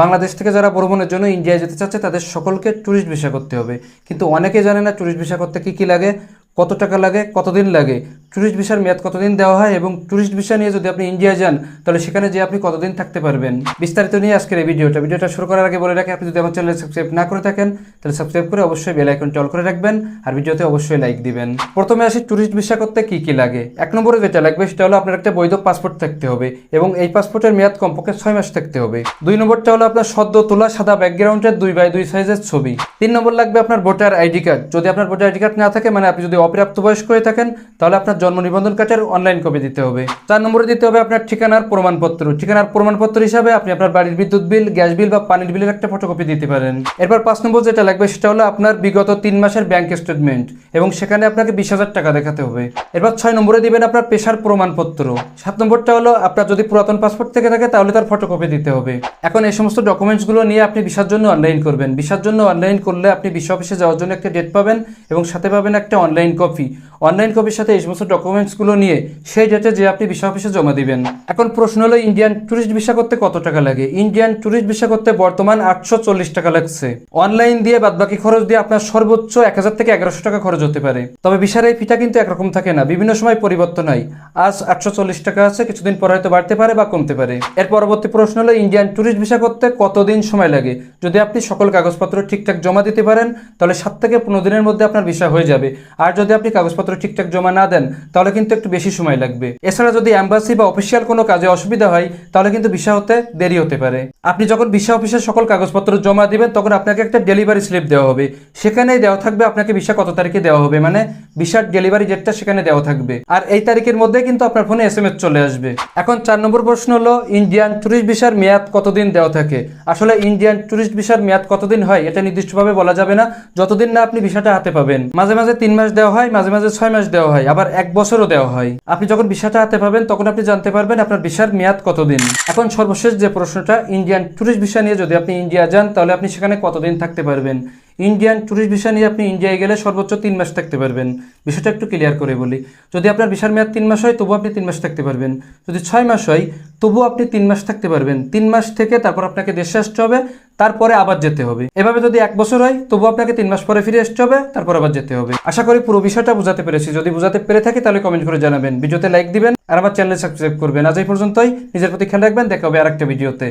বাংলাদেশ থেকে যারা ভ্রমণের জন্য ইন্ডিয়ায় যেতে চাচ্ছে, তাদের সকলকে ট্যুরিস্ট ভিসা করতে হবে। কিন্তু অনেকে জানে না টুরিস্ট ভিসা করতে কী কী লাগে। কত টাকা লাগে, কতদিন লাগে ট্যুরিস্ট ভিসার মেয়াদ কতদিন দেওয়া হয় এবং ট্যুরিস্ট ভিসা নিয়ে যদি আপনি ইন্ডিয়া যান, তাহলে সেখানে যে আপনি কতদিন থাকতে পারবেন? বিস্তারিত নিয়ে আজকের এই ভিডিওটা। ভিডিওটা শুরু করার আগে বলে রাখি, আপনি যদি আমার চ্যানেল সাবস্ক্রাইব না করে থাকেন, তাহলে সাবস্ক্রাইব করে অবশ্যই বেল আইকনটি অল করে রাখবেন আর ভিডিওতে অবশ্যই লাইক দিবেন। প্রথমে আসি ট্যুরিস্ট ভিসা করতে কি কি লাগে। এক নম্বরে যেটা লাগবে সেটা হলো আপনার একটা বৈধ পাসপোর্ট থাকতে হবে এবং এই পাসপোর্টের মেয়াদ কমপক্ষে ছয় মাস থাকতে হবে। দুই নম্বরটা হলো আপনার সদ্য তোলা সাদা ব্যাকগ্রাউন্ডের দুই বাই দুই সাইজের ছবি। তিন নম্বর লাগবে আপনার ভোটার আইডি কার্ড যদি আপনার ভোটার আইডি কার্ড না থাকে মানে আপনি যদি অপ্রাপ্ত বয়স্ক হয়ে থাকেন, তাহলে আপনার জন্ম নিবন্ধন কার্ডের অনলাইন কপি দিতে হবে। চার নম্বরে দিতে হবে আপনার ঠিকানার প্রমাণপত্র। ঠিকানার প্রমাণপত্র হিসাবে আপনি আপনার বাড়ির বিদ্যুৎ বিল, গ্যাস বিল বা পানির বিলের একটা ফটোকপি দিতে পারেন। এরপর পাঁচ নম্বর যেটা লাগবে সেটা হলো আপনার বিগত তিন মাসের ব্যাংক স্টেটমেন্ট এবং সেখানে আপনাকে বিশ হাজার টাকা দেখাতে হবে। এরপর ছয় নম্বরে দিবেন আপনার পেশার প্রমাণপত্র। সাত নম্বরটা হলো আপনার যদি পুরাতন পাসপোর্ট থেকে থাকে, তাহলে তার ফটোকপি দিতে হবে। এখন এই সমস্ত ডকুমেন্টসগুলো নিয়ে আপনি ভিসার জন্য অনলাইন করবেন। ভিসার জন্য অনলাইন করলে আপনি বিশ্ব অফিসে যাওয়ার জন্য একটা ডেট পাবেন এবং সাথে পাবেন একটা অনলাইন কপি। অনলাইন কপির সাথে এই সমস্ত ডকুমেন্টসগুলো নিয়ে সেই ডেটে যে আপনি ভিসা অফিসে জমা দিবেন। এখন প্রশ্ন হলো ইন্ডিয়ান ট্যুরিস্ট ভিসা করতে কত টাকা লাগে? ইন্ডিয়ান ট্যুরিস্ট ভিসা করতে বর্তমান আটশো চল্লিশ টাকা লাগছে। অনলাইন দিয়ে বাদবাকি খরচ দিয়ে আপনার সর্বোচ্চ এক হাজার থেকে এগারোশো টাকা খরচ হতে পারে। তবে ভিসার এই ফিটা কিন্তু একরকম থাকে না। বিভিন্ন সময় পরিবর্তন হয়। আজ আটশো চল্লিশ টাকা আছে, কিছুদিন পরে হয়তো বাড়তে পারে বা কমতে পারে। এর পরবর্তী প্রশ্ন হলো ইন্ডিয়ান ট্যুরিস্ট ভিসা করতে কতদিন সময় লাগে? যদি আপনি সকল কাগজপত্র ঠিকঠাক জমা দিতে পারেন, তাহলে সাত থেকে পনেরো দিনের মধ্যে আপনার ভিসা হয়ে যাবে। আর যদি আপনি কাগজপত্র ঠিকঠাক জমা না দেন, তাহলে কিন্তু একটু বেশি সময় লাগবে। এছাড়া যদি অ্যাম্বাসি বা অফিসিয়াল কোনো কাজে অসুবিধা হয়, তাহলে কিন্তু ভিসা হতে দেরি হতে পারে। আপনি যখন ভিসা অফিসে সকল কাগজপত্র জমা দিবেন, তখন আপনাকে একটা ডেলিভারি স্লিপ দেওয়া হবে। সেখানেই দেওয়া থাকবে আপনাকে ভিসা কত তারিখে দেওয়া হবে? মানে ভিসার ডেলিভারি ডেটটা সেখানে দেওয়া থাকবে। আর এই তারিখের মধ্যে কিন্তু আপনার ফোনে এস চলে আসবে। এখন চার নম্বর প্রশ্ন হলো ইন্ডিয়ান ট্যুরিস্ট ভিসার মেয়াদ কতদিন দেওয়া থাকে? আসলে ইন্ডিয়ান ট্যুরিস্ট ভিসার মেয়াদ কতদিন হয়, এটা নির্দিষ্টভাবে বলা যাবে না। যতদিন না আপনি ভিসাটা হাতে পাবেন। মাঝে মাঝে তিন মাস দেওয়া হয়, মাঝে মাঝে ছয় মাস দেওয়া হয়, আবার এক বছরও দেওয়া হয়। আপনি যখন ভিসাটা হাতে পাবেন, তখন আপনি জানতে পারবেন আপনার ভিসার মেয়াদ কতদিন। এখন সর্বশেষ যে প্রশ্নটা ইন্ডিয়ান ট্যুরিস্ট ভিসা নিয়ে যদি আপনি ইন্ডিয়া যান, তাহলে আপনি সেখানে কতদিন থাকতে পারবেন? ইন্ডিয়ান ট্যুরিস্ট ভিসা নিয়ে আপনি ইন্ডিয়ায় গেলে সর্বোচ্চ তিন মাস থাকতে পারবেন। বিষয়টা একটু ক্লিয়ার করে বলি। যদি আপনার ভিসার মেয়াদ তিন মাস হয় তবু আপনি তিন মাস থাকতে পারবেন। যদি ছয় মাস হয় তবু আপনি তিন মাস থাকতে পারবেন। তিন মাস থেকে তারপর আপনাকে দেশে আসতে হবে, তারপরে আবার যেতে হবে। এভাবে যদি এক বছর হয় তবু আপনাকে তিন মাস পরে ফিরে আসতে হবে, তারপর আবার যেতে হবে। আশা করি পুরো বিষয়টা বোঝাতে পেরেছি। যদি বোঝাতে পেরে থাকি, তাহলে কমেন্ট করে জানাবেন। ভিডিওতে লাইক দিবেন আর আমার চ্যানেল সাবস্ক্রাইব করবেন। আজ এই পর্যন্তই। নিজের প্রতি খেয়াল রাখবেন। দেখা হবে আরেকটা ভিডিওতে।